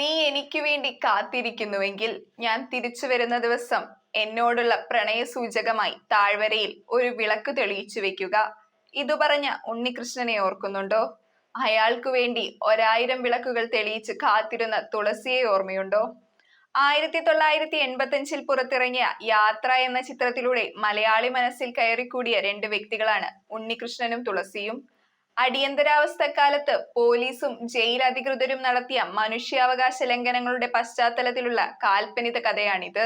നീ എനിക്ക് വേണ്ടി കാത്തിരിക്കുന്നുവെങ്കിൽ ഞാൻ തിരിച്ചു വരുന്ന ദിവസം എന്നോടുള്ള പ്രണയ സൂചകമായി താഴ്വരയിൽ ഒരു വിളക്ക് തെളിയിച്ചു വെക്കുക. ഇതു പറഞ്ഞ ഉണ്ണികൃഷ്ണനെ ഓർക്കുന്നുണ്ടോ? അയാൾക്കു വേണ്ടി ഒരായിരം വിളക്കുകൾ തെളിയിച്ച് കാത്തിരുന്ന തുളസിയെ ഓർമ്മയുണ്ടോ? ആയിരത്തി തൊള്ളായിരത്തി എൺപത്തി അഞ്ചിൽ പുറത്തിറങ്ങിയ യാത്ര എന്ന ചിത്രത്തിലൂടെ മലയാളി മനസ്സിൽ കയറിക്കൂടിയ രണ്ട് വ്യക്തികളാണ് ഉണ്ണികൃഷ്ണനും തുളസിയും. അടിയന്തരാവസ്ഥക്കാലത്ത് പോലീസും ജയിൽ അധികൃതരും നടത്തിയ മനുഷ്യാവകാശ ലംഘനങ്ങളുടെ പശ്ചാത്തലത്തിലുള്ള കാൽപ്പനിക കഥയാണിത്.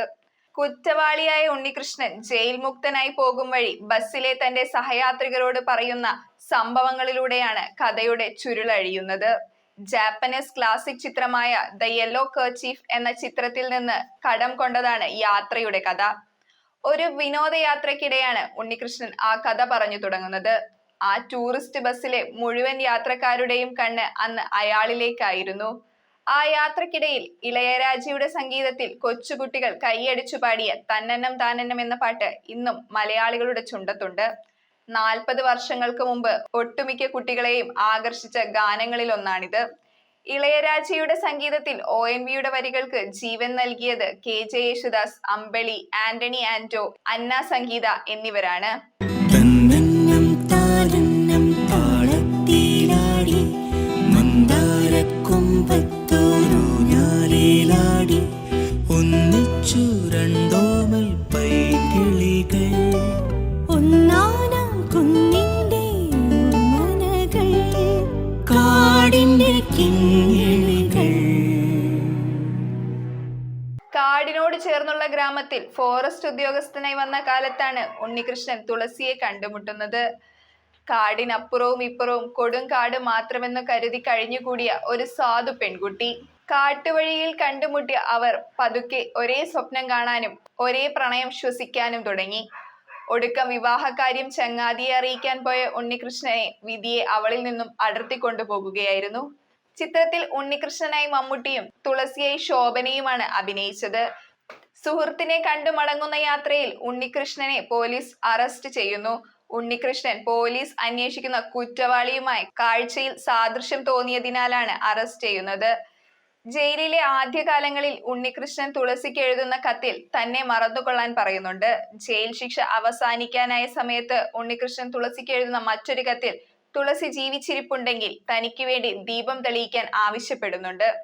കുറ്റവാളിയായ ഉണ്ണികൃഷ്ണൻ ജയിൽ മുക്തനായി പോകും വഴി ബസ്സിലെ തന്റെ സഹയാത്രികരോട് പറയുന്ന സംഭവങ്ങളിലൂടെയാണ് കഥയുടെ ചുരുളഴിയുന്നത് ജാപ്പനീസ് ക്ലാസിക് ചിത്രമായ ദ യെല്ലോ കർച്ചീഫ് എന്ന ചിത്രത്തിൽ നിന്ന് കടം കൊണ്ടതാണ് യാത്രയുടെ കഥ. ഒരു വിനോദയാത്രക്കിടെയാണ് ഉണ്ണികൃഷ്ണൻ ആ കഥ പറഞ്ഞു തുടങ്ങുന്നത്. ആ ടൂറിസ്റ്റ് ബസ്സിലെ മുഴുവൻ യാത്രക്കാരുടെയും കണ്ണ് അന്ന് അയാളിലേക്കായിരുന്നു. ആ യാത്രക്കിടയിൽ ഇളയരാജയുടെ സംഗീതത്തിൽ കൊച്ചുകുട്ടികൾ കൈയടിച്ചു പാടിയ തന്നന്നം താനന്നം എന്ന പാട്ട് ഇന്നും മലയാളികളുടെ ചുണ്ടത്തുണ്ട്. നാൽപ്പത് വർഷങ്ങൾക്ക് മുമ്പ് ഒട്ടുമിക്ക കുട്ടികളെയും ആകർഷിച്ച ഗാനങ്ങളിൽ ഒന്നാണിത് ഇളയരാജയുടെ സംഗീതത്തിൽ ഒ എൻ വിയുടെ വരികൾക്ക് ജീവൻ നൽകിയത് കെ ജെ യേശുദാസ് അമ്പളി ആന്റണി ആന്റോ അന്ന സംഗീത എന്നിവരാണ്. കാടിനോട് ചേർന്നുള്ള ഗ്രാമത്തിൽ ഫോറസ്റ്റ് ഉദ്യോഗസ്ഥനായി വന്ന കാലത്താണ് ഉണ്ണികൃഷ്ണൻ തുളസിയെ കണ്ടുമുട്ടുന്നത്. കാടിനപ്പുറവും ഇപ്പുറവും കൊടും കാട് മാത്രമെന്ന് കരുതി കഴിഞ്ഞുകൂടിയ ഒരു സാധു പെൺകുട്ടി. കാട്ടുവഴിയിൽ കണ്ടുമുട്ടിയ അവർ പതുക്കെ ഒരേ സ്വപ്നം കാണാനും ഒരേ പ്രണയം ശ്വസിക്കാനും തുടങ്ങി. ഒടുക്കം വിവാഹകാര്യം ചങ്ങാതിയെ അറിയിക്കാൻ പോയ ഉണ്ണികൃഷ്ണനെ വിധിയെ അവളിൽ നിന്നും അടർത്തി കൊണ്ടുപോകുകയായിരുന്നു ചിത്രത്തിൽ ഉണ്ണികൃഷ്ണനായി മമ്മൂട്ടിയും തുളസിയായി ശോഭനയുമാണ് അഭിനയിച്ചത്. സുഹൃത്തിനെ കണ്ടു മടങ്ങുന്ന യാത്രയിൽ ഉണ്ണികൃഷ്ണനെ പോലീസ് അറസ്റ്റ് ചെയ്യുന്നു. ഉണ്ണികൃഷ്ണൻ പോലീസ് അന്വേഷിക്കുന്ന കുറ്റവാളിയുമായി കാഴ്ചയിൽ സാദൃശ്യം തോന്നിയതിനാലാണ് അറസ്റ്റ് ചെയ്യുന്നത്. ജയിലിലെ ആദ്യകാലങ്ങളിൽ ഉണ്ണികൃഷ്ണൻ തുളസിക്ക് എഴുതുന്ന കത്തിൽ തന്നെ മറന്നുകൊള്ളാൻ പറയുന്നുണ്ട്. ജയിൽ ശിക്ഷ അവസാനിക്കാനായ സമയത്ത് ഉണ്ണികൃഷ്ണൻ തുളസിക്ക് എഴുതുന്ന മറ്റൊരു കത്തിൽ തുളസി ജീവിച്ചിരിപ്പുണ്ടെങ്കിൽ തനിക്ക് വേണ്ടി ദീപം തെളിയിക്കാൻ ആവശ്യപ്പെടുന്നുണ്ട്.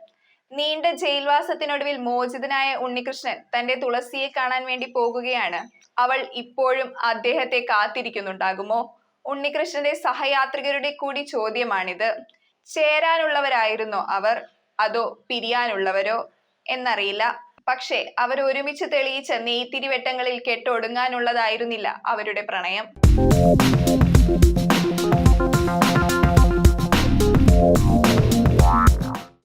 നീണ്ട ജയിൽവാസത്തിനൊടുവിൽ മോചിതനായ ഉണ്ണികൃഷ്ണൻ തന്റെ തുളസിയെ കാണാൻ വേണ്ടി പോകുകയാണ്. അവൾ ഇപ്പോഴും അദ്ദേഹത്തെ കാത്തിരിക്കുന്നുണ്ടാകുമോ? ഉണ്ണികൃഷ്ണന്റെ സഹയാത്രികരുടെ കൂടി ചോദ്യമാണിത്. ചേരാനുള്ളവരായിരുന്നോ അവർ? അതോ പിരിയാനുള്ളവരോ? എന്നറിയില്ല. പക്ഷേ അവർ ഒരുമിച്ച് തെളിയിച്ച നെയ്ത്തിരിവെട്ടങ്ങളിൽ കെട്ടൊടുങ്ങാനുള്ളതായിരുന്നില്ല അവരുടെ പ്രണയം. Música